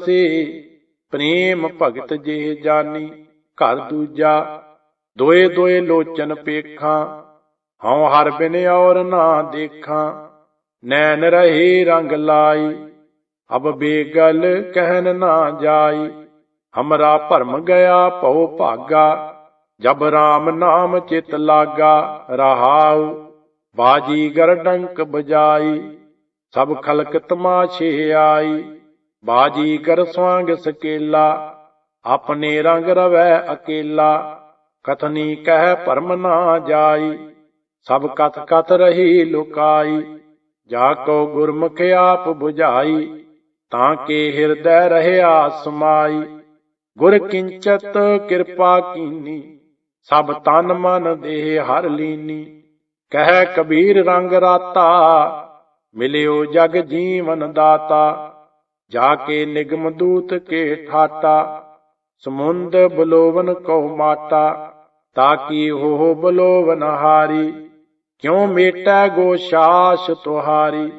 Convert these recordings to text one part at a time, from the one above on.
ਸੇ ਪ੍ਰੇਮ ਭਗਤ ਜੇ ਜਾਨੀ, ਘਰ ਦੂਜਾ, ਦੋਏ ਦੋਏ ਲੋਚਨ ਪੇਖਾਂ, ਹਉ ਹਰ ਬਿਨ ਔਰ ਨਾ ਦੇਖਾਂ, ਨੈਣ ਰਹੇ ਰੰਗ ਲਾਈ, ਅਬ ਬੇਗਲ ਕਹਿਨ ਨਾ ਜਾਈ, ਹਮਰਾ ਭਰਮ ਗਿਆ ਭਉ ਭਾਗਾ, ਜਬ RAM ਨਾਮ ਚਿਤ ਲਾਗਾ, ਰਹਾਉ, ਬਾਜੀ ਗਰ ਡੰਕ ਬਜਾਈ, ਸਭ ਖਲਕ ਤਮਾਸ਼ੇ ਆਈ ਬਾਜੀ ਕਰ ਸਵਾਂਗ ਸਕੇਲਾ, ਆਪਣੇ ਰੰਗ ਰਵੈ ਅਕੇਲਾ। ਕਥਨੀ ਕਹਿ ਭਰਮ ਨਾ ਜਾਈ, ਸਭ ਕਥ ਕਥ ਰਹੀ ਲੁਕਾਈ। ਜਾ ਕੋ ਗੁਰਮੁਖ ਆਪ 부ਝਾਈ ਤਾਂ ਕੇ ਹਿਰਦੈ ਰਹਿਆ ਸਮਾਈ ਗੁਰ ਕਿੰਚਤ ਕਿਰਪਾ ਕੀਨੀ, ਸਭ ਤਨ ਮਨ ਦੇਹ ਹਰ ਲੀਨੀ। ਕਹਿ ਕਬੀਰ ਰੰਗ ਰਾਤਾ, ਮਿਲਿਓ ਜਗ ਜੀਵਨ ਦਾਤਾ। ਜਾ ਕੇ ਨਿਗਮ ਦੂਤ ਕੇ ਠਾਟਾ, ਸਮੁੰਦ ਬਲੋਵਨ ਕੋ ਮਾਟਾ ਤਾਕੀ ਹੋ ਬਲੋਵਨ ਹਾਰੀ, ਕਿਉ ਮੇਟੈ ਗੋਸ਼ਾਸ ਤੁਹਾਰੀ,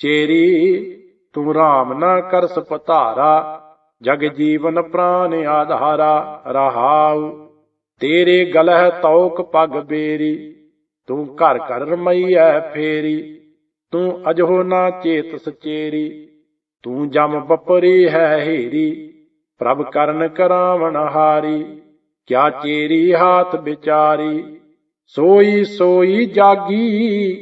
ਚੇਰੀ ਤੂੰ ਰਾਮ ਨਾ ਕਰਸ ਪਧਾਰਾ, ਜਗ ਜੀਵਨ ਪ੍ਰਾਨ ਆਧਾਰਾ, ਰਹਾਉ, ਤੇਰੇ ਗਲਹ ਤੌਕ ਪਗ ਬੇਰੀ, ਤੂੰ ਘਰ ਘਰ ਰਮਈਐ ਫੇਰੀ, ਤੂੰ ਅਜੋ ਨਾ ਚੇਤ ਸਚੇਰੀ ਤੂੰ ਜਮ ਬਪਰੀ ਹੈ ਹੀਰੀ, ਪ੍ਰਭ ਕਰਨ ਕਰਾਵਣ ਹਾਰੀ, ਕਿਆ ਚੇਰੀ ਹਾਥ ਵਿਚਾਰੀ, ਸੋਈ ਸੋਈ ਜਾਗੀ,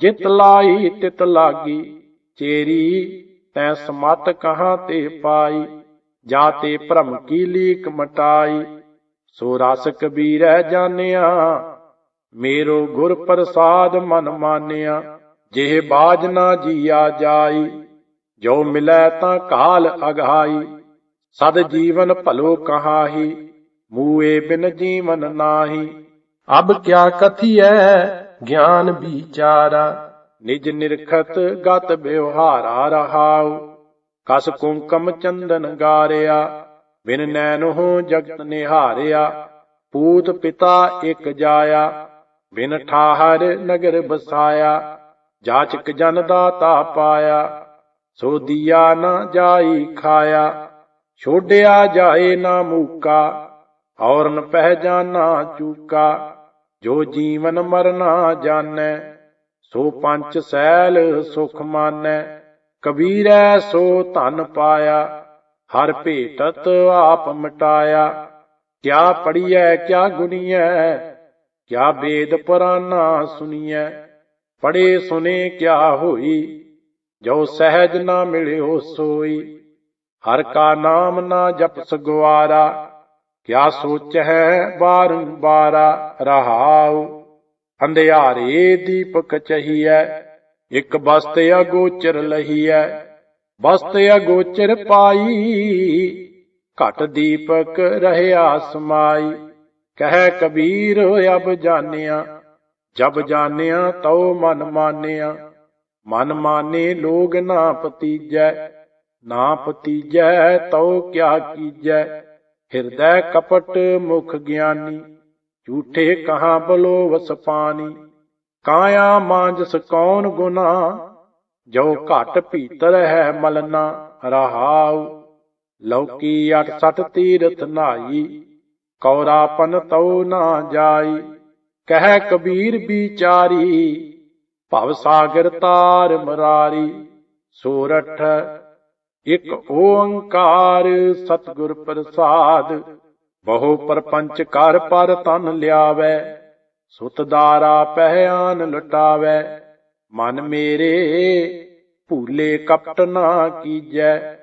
ਜਿਤ ਲਾਈ ਤਿਤ ਲਾਗੀ, ਚੇਰੀ ਤੈ ਸਮਤ ਕਹਾਂ ਤੇ ਪਾਈ, ਜਾ ਤੇ ਭ੍ਰਮ ਕੀ ਲੀਕ ਮਟਾਈ, ਸੋ ਰਸ ਕਬੀਰੈ ਜਾਣਿਆ, ਮੇਰੋ ਗੁਰ ਪ੍ਰਸਾਦ ਮਨ ਮਾਨਿਆ, ਜਿਹ ਬਾਜ ਨਾ ਜੀਆ ਜਾਈ। ਜੋ ਮਿਲੈ ਤਾਂ ਕਾਲ ਅਗਾਈ ਸਦ ਜੀਵਨ ਭਲੋ ਕਹਾਹੀ ਮੂਏ ਬਿਨ ਜੀਵਨ ਨਾਹੀ। ਅਬ ਕਿਆ ਕਥੀਐ ਗਿਆਨ ਵਿਚਾਰਾ? ਨਿਜ ਨਿਰਖਤ ਗਤ ਬਿਵਹਾਰਾ ਰਹਾਉ ਕਸ ਕੁੰਕਮ ਚੰਦਨ ਗਾਰਿਆ ਬਿਨ ਨੈਣ ਹੋ ਜਗਤ ਨਿਹਾਰਿਆ ਪੂਤ ਪਿਤਾ ਇਕ ਜਾਇਆ ਬਿਨ ਠਾਹਰ ਨਗਰ ਬਸਾਇਆ ਜਾਚਕ ਜਨ ਦਾਤਾ ਪਾਇਆ। ਸੋ ਦੀਆ ਨਾ ਜਾਈ ਖਾਇਆ ਛੋੜਿਆ ਜਾਏ ਨਾ ਮੂਕਾ, ਔਰਨ ਪਹਿ ਜਾਣਾ ਚੂਕਾ, ਜੋ ਜੀਵਨ ਮਰਨਾ ਜਾਣੈ, ਸੋ ਪੰਚ ਸੈਲ ਸੁਖ ਮਾਨੈ, ਕਬੀਰੈ ਸੋ ਧਨ ਪਾਇਆ, ਹਰ ਭੇਟਤ ਆਪ ਮਟਾਇਆ, ਕਿਆ ਪੜੀਐ ਕਿਆ ਗੁਨੀਐ ਕਿਆ ਵੇਦ ਪੁਰਾਨਾ ਸੁਨੀਐ ਪੜੇ ਸੁਨੇ ਕਿਆ ਹੋਈ ਜੋ ਸਹਿਜ ਨਾ ਮਿਲਿਓ ਸੋਈ, ਹਰ ਕਾ ਨਾਮ ਨਾ ਜਪਸ ਗਵਾਰਾ ਕਿਆ ਸੋਚ ਹੈ ਬਾਰੰਬਾਰਾ ਰਹਾਉ। ਅੰਧਿਆਰੇ ਦੀਪਕ ਚਹੀਐ, ਇਕ ਬਸਤ ਅਗੋਚਰ ਲਹੀਐ, ਬਸਤ ਅਗੋਚਰ ਪਾਈ, ਘਟ ਦੀਪਕ ਰਹਿਆ ਸਮਾਈ। ਕਹਿ ਕਬੀਰ, ਅਬ ਜਾਣਿਆ, ਜਬ ਜਾਣਿਆ ਤਉ ਮਨ ਮਾਨਿਆ। ਮਨ ਮਾਨੇ ਲੋਗ ਨਾ ਪਤੀਜੈ ਨਾ ਪਤੀਜੈ ਤਉ ਕਿਆ ਕੀਜੈ। ਹਿਰਦੈ ਕਪਟ ਮੁਖ ਗਿਆਨੀ, ਝੂਠੇ ਕਹਾਂ ਬਲੋ ਵਸ ਕਾਇਆ ਮਾਂਜਸ ਕੌਣ ਗੁਨਾ, ਜੋ ਘਟ ਭੀਤਰ ਹੈ ਮਲਨਾ, ਰਹਾਉ। ਲੌਕੀ 68 ਤੀਰਥ ਨਾਈ ਕੌਰਾਪਨ ਤਉ ਨਾ ਜਾਈ। ਕਹਿ ਕਬੀਰ ਵਿਚਾਰੀ ਭਵ ਸਾਗਰ ਤਾਰ ਮਰਾਰੀ, ਸੋਰਠ, ਇਕ ਓੰਕਾਰ ਸਤਿਗੁਰ ਪ੍ਰਸਾਦ। ਬਹੁ ਪਰਪੰਚ ਕਰ ਪਰ ਤਨ ਲਿਆਵੈ, ਸੁਤ ਦਾਰਾ ਪਹਿਆਨ ਲਟਾਵੈ। ਮਨ ਮੇਰੇ ਭੂਲੇ ਕਪਟ ਨਾ ਕੀਜੈ,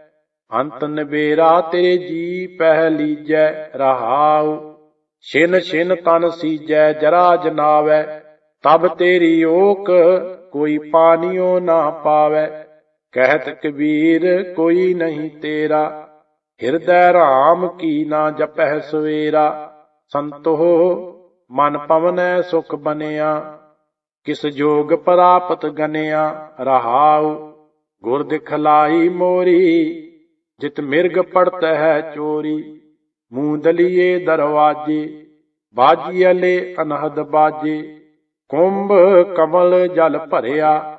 ਅੰਤ ਨਵੇਰਾ ਤੇਰੇ ਜੀ ਪਹਿ ਲੀਜੈ, ਰਹਾਉ। ਛਿਨ ਛਿਨ ਤਨ ਸੀਜੈ, ਜਰਾ ਜਨਾਵੈ। ਤਬ ਤੇਰੀ ਓਕ ਕੋਈ ਪਾਣੀਓ ਨਾ ਪਾਵੈ। ਕਹਿਤ ਕਬੀਰ, ਕੋਈ ਨਹੀਂ ਤੇਰਾ। ਹਿਰਦੈ RAM ਕੀ ਨਾ ਜਪਹਿ ਸਵੇਰਾ। ਸੰਤੋ, ਮਨ ਪਵਨੈ ਸੁਖ ਬਨਿਆ। ਕਿਸ ਜੋਗ ਪ੍ਰਾਪਤ ਗਨਿਆ, ਰਹਾਉ। ਗੁਰ ਦਿਖਲਾਈ ਮੋਰੀ, ਜਿਤ ਮਿਰਗ ਪੜਤ ਹੈ ਚੋਰੀ ਮੂੰਦਲੀਏ ਦਰਵਾਜੇ ਬਾਜੀਲੇ ਅਨਹਦ ਬਾਜੇ। ਕੁੰਭ ਕਮਲ ਜਲ ਭਰਿਆ,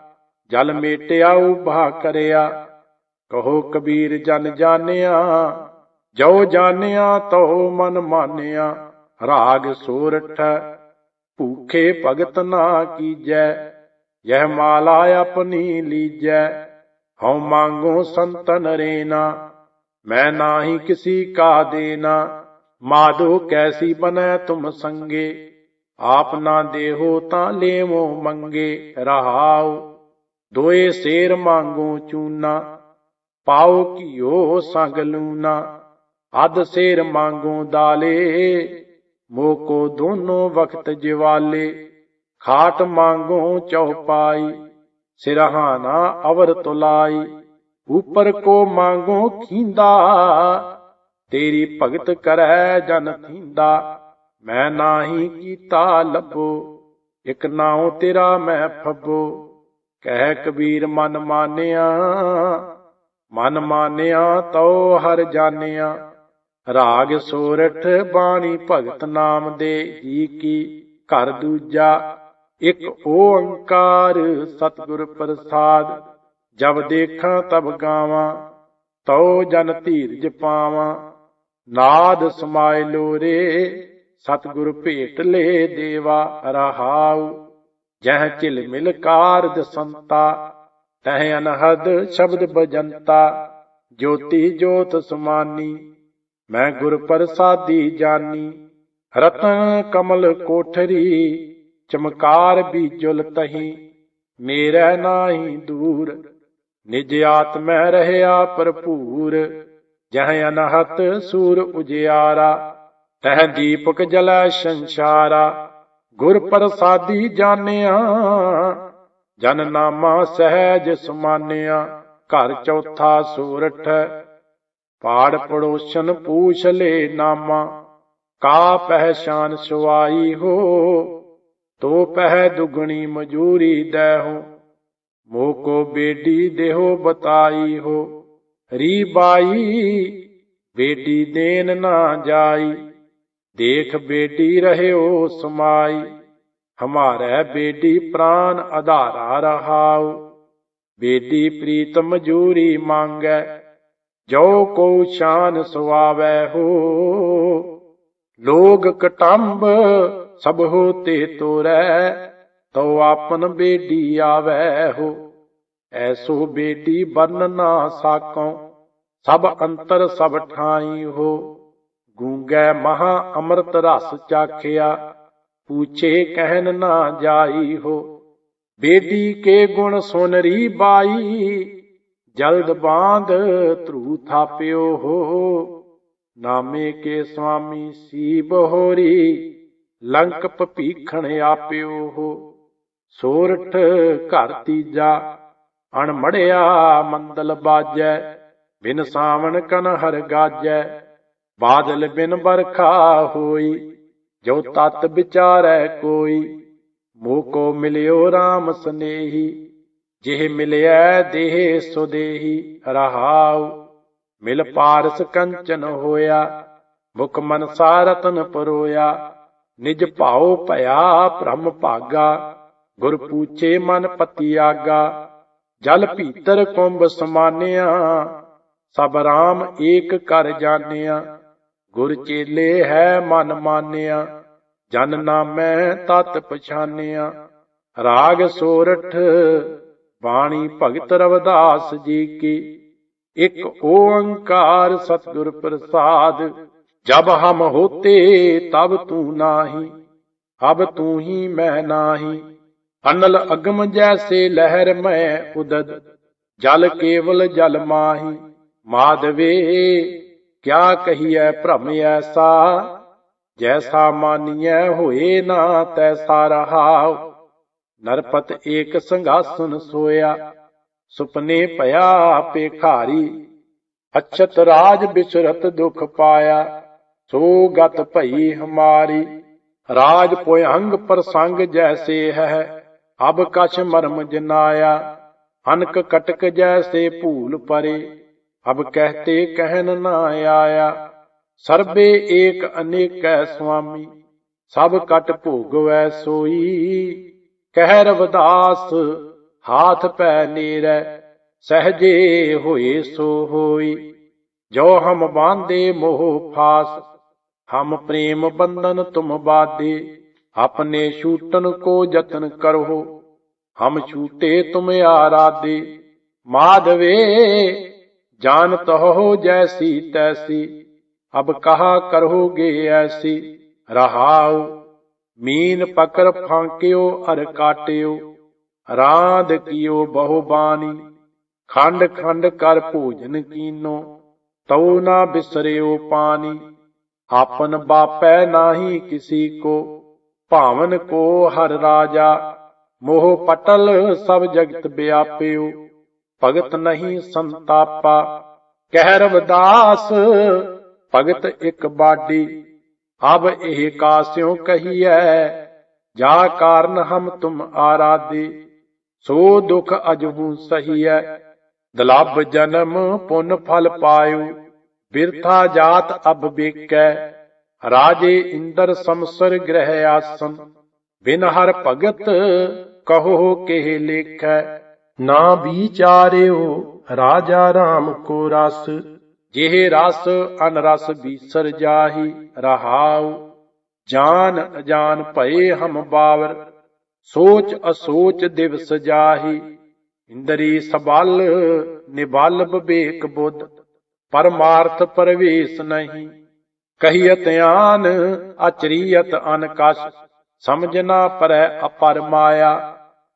ਜਲ ਮੇਟਿਆ, ਉਭਾ ਕਰਿਆ। ਕਹੋ ਕਬੀਰ, ਜਨ ਜਾਣਿਆ ਜੋ ਜਾਣਿਆ ਤੋ ਮਨ ਮਾਨਿਆ ਰਾਗ ਸੋਰਠ, ਭੂਖੇ ਭਗਤ ਨਾ ਕੀਜੈ, ਯਹ ਮਾਲਾ ਆਪਣੀ ਲੀਜੈ। ਹਉ ਮੰਗੋ ਸੰਤਨ ਰੇਨਾ, ਮੈਂ ਨਾਹੀ ਕਿਸੀ ਕਾ ਦੇਨਾ। ਮਾਧੋ ਕੈਸੀ ਬਨੈ ਤੁਮ ਸੰਗੇ। ਆਪ ਨਾ ਦੇਹੋ ਤਾਂ ਲੇਵੋ ਮੰਗੇ ਰਹਾਉ, ਦੋਏ ਸੇਰ ਮੰਗੋ ਚੂਨਾ, ਪਾਉ ਘਿਓ ਸੰਗ ਲੂਨਾ, ਅਧ ਸੇਰ ਮੰਗੋ ਦਾਲੇ, ਮੋਕੋ ਦੋਨੋਂ ਵਕਤ ਜਿਵਾਲੇ, ਖਾਟ ਮੰਗੋ ਚਉਪਾਈ ਸਿਰਹਾਨਾ ਅਵਰ ਤੁਲਾਈ, ਉਪਰ ਕੋ ਮੰਗੋ ਖੀਂਦਾ, ਤੇਰੀ ਭਗਤ ਕਰੈ ਜਨ ਥੀਂਦਾ। ਮੈਂ ਨਾਹੀ ਕੀਤਾ ਲੱਭੋ, ਇਕ ਨਾਉ ਤੇਰਾ ਮੈਂ ਫੱਬੋ। ਕਹਿ ਕਬੀਰ, ਮਨ ਮਾਨਿਆ ਮਨ ਮਾਨਿਆ ਤਉ ਹਰ ਜਾਣਿਆ। ਰਾਗ ਸੋਰਠ ਬਾਣੀ ਭਗਤ ਨਾਮ ਦੇ ਜੀ ਕੀ, ਘਰ ਦੂਜਾ ਇੱਕ ਓੰਕਾਰ ਸਤਿਗੁਰ ਪ੍ਰਸਾਦ। ਜਬ ਦੇਖਾਂ ਤਬ ਗਾਵਾਂ, ਤਉ ਜਨ ਧੀਰਜ ਪਾਵਾਂ। ਨਾਦ ਸਮਾਇ ਲੋਰੇ ਸਤਿਗੁਰ ਭੇਟ ਲੈ ਦੇਵਾ, ਰਹਾਉ। ਜਹ ਝਿਲ ਮਿਲ ਕਾਰਜ ਸੰਤਾ, ਤਹ ਅਨਹਦ ਸ਼ਬਦ ਬਜੰਤਾ ਜੋਤੀ ਜੋਤ ਸੁਮਾਨੀ, ਮੈਂ ਗੁਰ ਪ੍ਰਸਾਦੀ ਜਾਨੀ। ਰਤਨ ਕਮਲ ਕੋਠਰੀ, ਚਮਕਾਰ ਬੀਜੁਲ ਤਹੀ। ਮੇਰਾ ਨਾਹੀ ਦੂਰ, ਨਿਜ ਆਤਮੈ ਰਹਿਆ ਭਰਪੂਰ। ਜਹ ਅਨਹਤ ਸੂਰ ਉਜਿਆਰਾ ਤਹ ਦੀਪਕ ਜਲੈ ਸੰਸਾਰਾ, ਗੁਰ ਪ੍ਰਸਾਦੀ ਜਾਣਿਆ। ਜਨ ਨਾਮਾ ਸਹਿਜ ਸਮਾਨਿਆ, ਘਰ ਚੌਥਾ ਸੂਰਠ, ਪਾੜ ਪੜੋਸ਼ਨ ਪੂਛ ਲੈ ਨਾਮਾ। ਕਾ ਪਹਿਚਾਨ ਸੁਆਈ ਹੋ, ਤੋ ਪਹਿ ਦੁਗਣੀ ਮਜੂਰੀ ਦੇਹੋ ਮੋਕੋ ਬੇਟੀ ਦੇਹੋ ਬਤਾਈ ਹੋ, ਰੀ ਬਾਈ, ਬੇਟੀ ਦੇਨ ਨਾ ਜਾਈ। ਦੇਖ ਬੇਟੀ ਰਹਿਓ ਸਮਾਈ, ਹਮਾਰੇ ਬੇਟੀ ਪ੍ਰਾਨ ਆਧਾਰਾ ਰਹਾਉ। ਬੇਟੀ ਪ੍ਰੀਤ ਮਜੂਰੀ ਮੰਗੈ, ਜੋ ਕੋ ਸ਼ਾਨ ਸੁਆਵੈ ਹੋ। ਲੋਗ ਕਟੰਬ ਸਭ ਹੋਤੇ ਤੋਰੈ ਤੋ ਆਪਨ ਬੇਟੀ ਆਵੈ ਹੋ। ਐਸੋ ਬੇਡੀ ਬਰਨ ਨਾ ਸਾਕਉ, ਸਭ ਅੰਤਰ ਸਭ ਠਾਈ ਹੋ। ਗੂੰਗੈ ਮਹਾ ਅੰਮ੍ਰਿਤ ਰਸ ਚਾਖਿਆ, ਪੂਛੇ ਕਹਿਨ ਨਾ ਜਾਈ ਹੋ। ਬੇਦੀ ਕੇ ਗੁਣ ਸੁਨਰੀ ਬਾਈ, ਜਲਦ ਬਾਂਧ ਧਰੂ ਥਾਪਿਓ ਹੋ। ਨਾਮੇ ਕੇ ਸੁਆਮੀ ਸੀ ਬਹੋਰੀ ਲੰਕ ਭੀਖਣ ਆਪਿਓ ਹੋ। ਸੋਰਠ ਘਰ ਤੀਜਾ, ਅਣਮੜਿਆ ਮੰਦਲ ਬਾਜੈ, ਬਿਨ ਸਾਵਣ ਕਨ ਹਰ ਗਾਜੈ। ਬਾਦਲ ਬਿਨ ਬਰਖਾ ਹੋਈ, ਜੋ ਤਤ ਵਿਚਾਰੈ ਕੋਈ ਮੋਕੋ ਮਿਲਿਓ RAM ਸਨੇਹੀ, ਜਿਹ ਮਿਲਿਆ ਦੇਹ ਸੁਦੇਹੀ ਰਹਾਉ, ਮਿਲ ਪਾਰਸ ਕੰਚਨ ਹੋਇਆ, ਮੁਖ ਮਨਸਾ ਰਤਨ ਪਰੋਇਆ, ਨਿਜ ਭਾਉ ਭਇਆ ਭ੍ਰਮ ਭਾਗਾ, ਗੁਰ ਪੂਛੇ ਮਨ ਪਤੀ ਆਗਾ, ਜਲ ਭੀਤਰ ਕੁੰਭ ਸਮਾਨਿਆ, ਸਭ ਰਾਮ ਏਕ ਕਰ ਜਾਣਿਆ ਗੁਰ ਚੇਲੇ ਹੈ ਮਨ ਮਾਨਿਆ, ਜਨ ਨਾਮੈ ਤਤ ਪਛਾਨਿਆ। ਰਾਗ ਸੋਰਠ, ਬਾਣੀ ਭਗਤ ਰਵਦਾਸ ਜੀ ਕੀ। ਇੱਕ ਓੰਕਾਰ ਸਤਿਗੁਰ ਪ੍ਰਸਾਦ, ਜਬ ਹਮ ਹੋਤੇ ਤਬ ਤੂੰ ਨਾਹੀ, ਅਬ ਤੂੰ ਹੀ ਮੈਂ ਨਾਹੀ। ਅਨਲ ਅਗਮ ਜੈਸੇ ਲਹਿਰ ਮੈਂ ਉਦਦ, ਜਲ ਕੇਵਲ ਜਲ ਮਾਹੀ। ਮਾਧਵੇ ਕਿਆ ਕਹੀਐ ਭ੍ਰਮ ਐਸਾ ਜੈਸਾ ਮਾਨੀਐ ਹੋਏ ਨਾ ਤੈਸਾ ਰਹਾਉ। ਨਰਪਤ ਏਕ ਸੰਘਾਸਨ ਸੋਇਆ, ਸੁਪਨੇ ਭਇਆ ਪੇਖਾਰੀ ਅਛਤ ਰਾਜ ਬਿਸਰਤ ਦੁਖ ਪਾਇਆ, ਸੋ ਗਤ ਭਈ ਹਮਾਰੀ। ਰਾਜ ਪੁਯੰਗ ਪ੍ਰਸੰਗ ਜੈਸੇ ਹੈ, ਅਬ ਕਛ ਮਰਮ ਜਨਾਇਆ, ਅਨਕ ਕਟਕ ਜੈਸੇ ਭੂਲ ਪਰੇ। ਅਬ ਕਹਤੇ ਕਹਿਨ ਨਾ ਆਇਆ, ਸਰਬੇ ਏਕ ਅਨੇਕੈ ਸੁਆਮੀ, ਸਭ ਕਟ ਭੋਗਵੈ ਸੋਈ। ਕਹਿ ਰਵਦਾਸ ਹਾਥ ਪੈ ਨੀਰੈ, ਸਹਜੇ ਹੋਏ ਸੋ ਹੋਈ। ਜੋ ਹਮ ਬਾਂਦੇ ਮੋਹ ਫਾਸ, ਹਮ ਪ੍ਰੇਮ ਬੰਧਨ ਤੁਮ ਬਾਧੇ ਆਪਣੇ ਛੂਟਨ ਕੋ ਯਤਨ ਕਰੋ, ਹਮ ਛੂਟੇ ਤੁਮ ਆਰਾਧੇ। ਮਾਧਵੇ ਜਾਨ ਤਹੋ ਜੈਸੀ ਤੈਸੀ, ਅਬ ਕਹਾ ਕਰੋਗੇ ਐਸੀ, ਰਹਾਉ, ਮੀਨ ਪਕਰ ਫਾਂਕਿਓ ਅਰ ਕਾਟਿਓ ਰਾਧ ਕਿਓ ਬਹੁ ਬਾਣੀ, ਖੰਡ ਖੰਡ ਕਰ ਭੋਜਨ ਕੀਨੋ, ਤਉ ਨਾ ਬਿਸਰਿਓ ਪਾਨੀ ਆਪਨ ਬਾਪੈ ਨਾਹੀ ਕਿਸੀ ਕੋ, ਭਾਵਨ ਕੋ ਹਰ ਰਾਜਾ, ਮੋਹ ਪਟਲ ਸਭ ਜਗਤ ਵਿਆਪਿਓ ਭਗਤ ਨਹੀਂ ਸੰਤਾਪਾ। ਕਹਿ ਰਵਦਾਸ, ਭਗਤ ਇੱਕ ਬਾਡੀ। ਅਬ ਇਹ ਕਾਸਿਓ ਕਹੀਐ, ਜਾ ਕਾਰਨ ਹਮ ਤੁਮ ਆਰਾਧੇ। ਸੋ ਦੁਖ ਅਜਹੂ ਸਹੀਐ, ਦਲਬ ਜਨਮ ਪੁਨ ਫਲ ਪਾਇਓ ਬਿਰਥਾ ਜਾਤ ਅਬ ਬੇਕੈ, ਰਾਜੇ ਇੰਦਰ ਸਮਸਰ ਗ੍ਰਹਿ ਆਸਨ। ਬਿਨ ਹਰ ਭਗਤ ਕਹੋ ਕਿਹ ਲੇਖੈ। ਨਾ ਵਿਚਾਰਿਓ ਰਾਜਾ ਰਾਮ ਕੋ ਰਸ, ਜਿਹ ਰਸ ਅਨਰਸ ਬੀਸਰ ਜਾਹੀ ਰਹਾਉ। ਜਾਨ ਅਜਾਨ ਭਏ ਹਮ ਬਾਵਰ, ਸੋਚ ਅਸੋਚ ਦਿਵਸ ਜਾਹੀ। ਇੰਦਰੀ ਸਬਲ ਨਿਬਲ ਬਿਵੇਕ ਬੁੱਧ, ਪਰਮਾਰਥ ਪਰਵੇਸ ਨਹੀਂ। ਕਹੀਅਤ ਆਨ, ਅਚਰੀਅਤ ਅਨਕਸ਼ ਸਮਝਣਾ ਪਰੈ ਅਪਰ ਮਾਇਆ।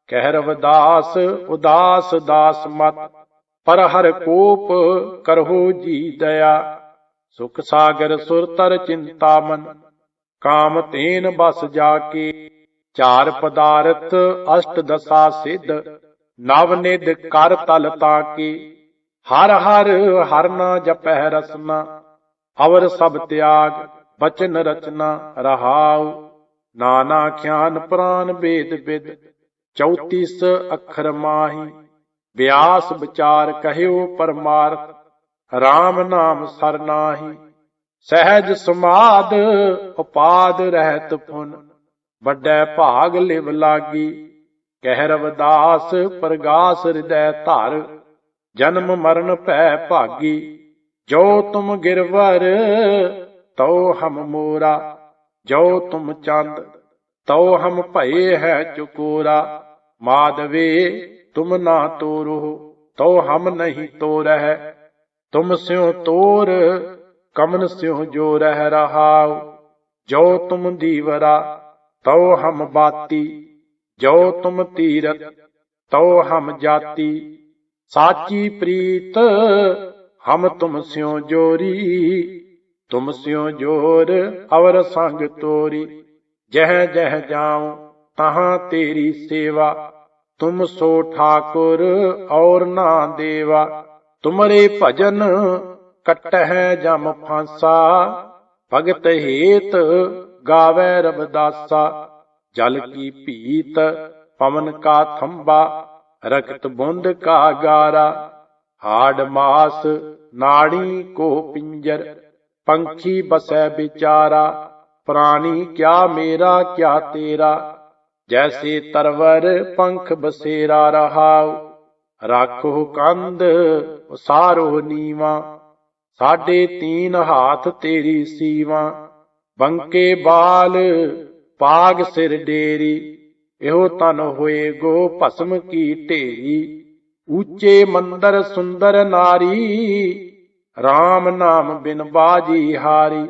ਕਹਿ ਰਵਦਾਸ, ਉਦਾਸ ਦਾਸ ਮਤ, ਪਰ ਹਰ ਕੋਪ ਕਰਹੁ ਜੀ ਦਇਆ। ਸੁਖ ਸਾਗਰ ਸੁਰਤਰ ਚਿੰਤਾ ਮਨ, ਕਾਮ ਤੇਨ ਬਸ ਜਾ ਕੇ ਚਾਰ ਪਦਾਰਥ ਅਸ਼ਟ ਦਸਾ ਸਿੱਧ, ਨਵ ਨਿਦ ਕਰ ਤਲ ਤਾ ਕੇ ਹਰ ਹਰ ਹਰਨਾ ਜਪਹਿ ਰਸਨਾ, ਅਵਰ ਸਭ ਤਿਆਗ, ਬਚਨ ਰਚਨਾ ਰਹਾਉ। ਨਾਨਾ ਖਿਆਨ ਪ੍ਰਾਨ ਵੇਦ ਬਿਦ 34 ਅੱਖਰ ਮਾਹੀ ਵਿਆਸ ਵਿਚਾਰ ਕਹਿਓ ਪਰਮਾਰ ਰਾਮ ਨਾਮ ਸਰਨਾਹੀ ਸਹਿਜ ਸਮਾਦ ਉਪਾਦ ਰਹਿਤ ਫੁਨ ਵੱਡੇ ਭਾਗ ਲਿਵ ਲਾਗੀ ਕਹਿ ਰਵਦਾਸ ਪ੍ਰਗਾਸ ਹਿਰਦੈ ਧਰ, ਜਨਮ ਮਰਨ ਭੈ ਭਾਗੀ, ਜੋ ਤੁਮ ਗਿਰਵਰ, ਤਉ ਹਮ ਮੋਰਾ, ਜੋ ਤੁਮ ਚੰਦ, ਤਉ ਹਮ ਭਏ ਹੈ ਚੁਕੋਰਾ। ਮਾਧਵੇ, ਤੁਮ ਨਾ ਤੋਰੋ, ਤਉ ਹਮ ਨਹੀਂ ਤੋਰਹਿ। ਤੁਮ ਸਿਉ ਤੋਰ, ਕਮਨ ਸਿਉ ਜੋ ਰਹਿ ਰਹਾਉ। ਜੋ ਤੁਮ ਦੀਵਰਾ, ਤਉ ਹਮ ਬਾਤੀ। ਜੋ ਤੁਮ ਤੀਰਤ, ਤਉ ਹਮ ਜਾਤੀ। ਸਾਚੀ ਪ੍ਰੀਤ, ਹਮ ਤੁਮ ਸਿਉ ਜੋਰੀ। ਤੁਮ ਸਿਉ ਜੋਰ, ਅਵਰ ਸੰਗ ਤੋਰੀ। ਜਹ ਜਹ ਜਾਉ ਤਹਾਂ ਤੇਰੀ ਸੇਵਾ। ਤੁਮ ਸੋ ਠਾਕੁਰ ਔਰ ਨਾ ਦੇਵਾ। ਤੁਮਰੇ ਭਜਨ ਕਟਹਿ ਜਮ ਫਾਂਸਾ। ਭਗਤ ਹੇਤ ਗਾਵੇ ਰਬਦਾਸਾ ਜਲ ਕੀ ਭੀਤ ਪਵਨ ਕਾ ਥੰਬਾ। ਰਕਤ ਬੁੰਦ ਕਾ ਗਾਰਾ। ਹਾੜ ਮਾਸ ਨਾੜੀ ਕੋ ਪਿੰਜਰ। ਪੰਖੀ ਬਸੈ ਵਿਚਾਰਾ। ਪ੍ਰਾਣੀ ਕਿਆ ਮੇਰਾ ਕਿਆ ਤੇਰਾ। ਜੈਸੇ ਤਰਵਰ ਪੰਖ ਬਸੇਰਾ ਰਹਾਉ, ਰਾਖੋ ਕੰਧ, ਉਸਾਰੋ ਨੀਵਾ, ਸਾਡੇ ਤੀਨ ਹਾਥ ਤੇਰੀ ਸੀਵਾ, ਬੰਕੇ ਬਾਲ, ਪਾਗ ਸਿਰ ਡੇਰੀ, ਇਹੋ ਤਨ ਹੋਏ ਗੋ ਭਸਮ ਕੀ ਢੇਰੀ, ਉੱਚੇ ਮੰਦਰ ਸੁੰਦਰ ਨਾਰੀ RAM ਨਾਮ ਬਿਨ ਬਾਜੀ ਹਾਰੀ,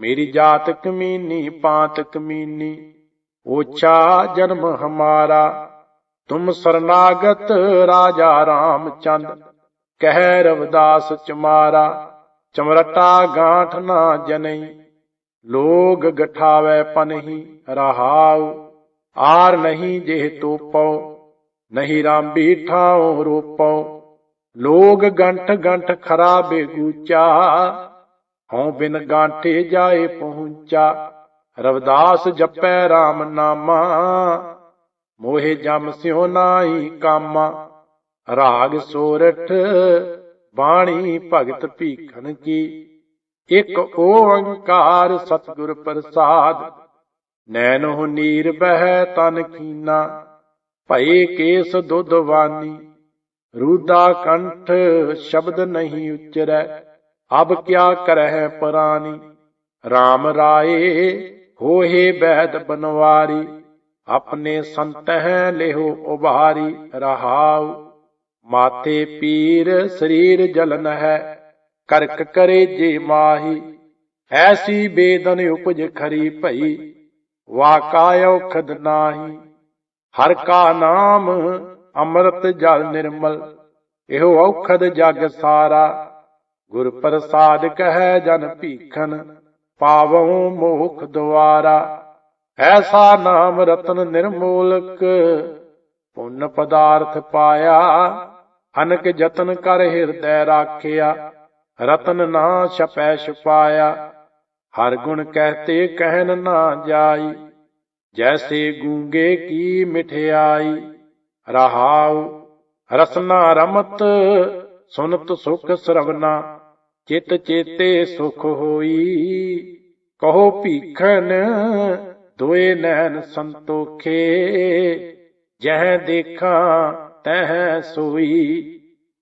ਮੇਰੀ ਜਾਤ ਕਮੀਨੀ, ਪਾਤ ਕਮੀਨੀ ਓਛਾ ਜਨਮ ਹਮਾਰਾ, ਤੁਮ ਸਰਨਾਗਤ ਰਾਜਾ ਰਾਮਚੰਦ। ਕਹਿ ਰਵਦਾਸ ਚਮਾਰਾ, ਚਮਰਟਾ ਗਾਂਠ ਨਾ ਜਨਈ। ਲੋਗ ਗਠਾਵੇ ਪਨਹੀ ਰਹਾਉ, ਆਰ ਨਹੀਂ ਜੇ ਤੋਪੋ ਨਹੀਂ ਰਾਂਬੀ ਠਾਉ ਰੂਪੋ ਲੋਗ ਗੰਠ ਗੰਠ ਖਰਾ ਬੇਗੂਚਾ, ਹਉ ਬਿਨ ਗਾਂਠੇ ਜਾਏ ਪਹੁੰਚਾ। ਰਵਦਾਸ ਜਪੈ RAM ਨਾਮਾ ਮੋਹਿ ਜਮ ਸਿਉ ਨਾਹੀ ਕਾਮਾ। ਰਾਗ ਸੋਰਠ, ਬਾਣੀ ਭਗਤ ਭੀਖਨ ਕੀ। ਇਕ ਓੰਕਾਰ ਸਤਿਗੁਰ ਪ੍ਰਸਾਦ, ਨੈਣੋ ਨੀਰ ਬਹਿ ਤਨ ਕੀਨਾ। ਭਏ ਕੇਸ ਦੁੱਧ ਵਾਨੀ, ਰੂਦਾ ਕੰਠ ਸ਼ਬਦ ਨਹੀਂ ਉਚਰੈ। ਅਬ ਕਿਆ ਕਰਹਿ ਪਰਾਨੀ RAM ਰਾਏ ਹੋਏ ਬਹਿਤ ਬਨਵਾਰੀ, ਆਪਣੇ ਸੰਤਹਿ ਲਿਹੋ ਉਭਾਰੀ, ਰਹਾਉ। ਮਾਥੇ ਪੀਰ ਸਰੀਰ ਜਲਨ ਹੈ, ਕਰਕ ਕਰੇ ਜੇ ਮਾਹੀ। ਐਸੀ ਬੇਦਨ ਉਪਜ ਖਰੀ ਭਈ, ਵਾਕਾ ਔਖਦ ਨਾਹੀ। ਹਰ ਕਾ ਨਾਮ ਅੰਮ੍ਰਿਤ ਜਲ ਨਿਰਮਲ, ਇਹੋ ਔਖਦ ਜਗ ਸਾਰਾ। ਗੁਰ ਪ੍ਰਸਾਦ ਕਹੈ ਜਨ ਭੀਖਨ ਪਾਵਉ ਮੋਖ ਦੁਆਰਾ। ਐਸਾ ਨਾਮ ਰਤਨ ਨਿਰਮੋਲਕ, ਪੁੰਨ ਪਦਾਰਥ ਪਾਇਆ, ਅਨਕ ਯਤਨ ਕਰ ਹਿਰਦੈ ਰਾਖਿਆ, ਰਤਨ ਨਾ ਛਪੈ ਛੁਪਾਇਆ ਹਰ ਗੁਣ ਕਹਤੇ ਕਹਿਨ ਨਾ ਜਾਈ, ਜੈਸੇ ਗੂੰਗੇ ਕੀ ਮਿਠਿਆਈ। ਰਹਾਉ ਰਸਨਾ ਰਮਤ, ਸੁਨਤ ਸੁਖ ਸਰਵਨਾ। ਚਿਤ ਚੇਤੇ ਸੁਖ ਹੋਈ। ਕਹੋ ਭੀਖਨ ਦੋਏ ਨੈਣ ਸੰਤੋਖੇ। ਜਹ ਦੇਖਾਂ ਤਹ ਸੋਈ।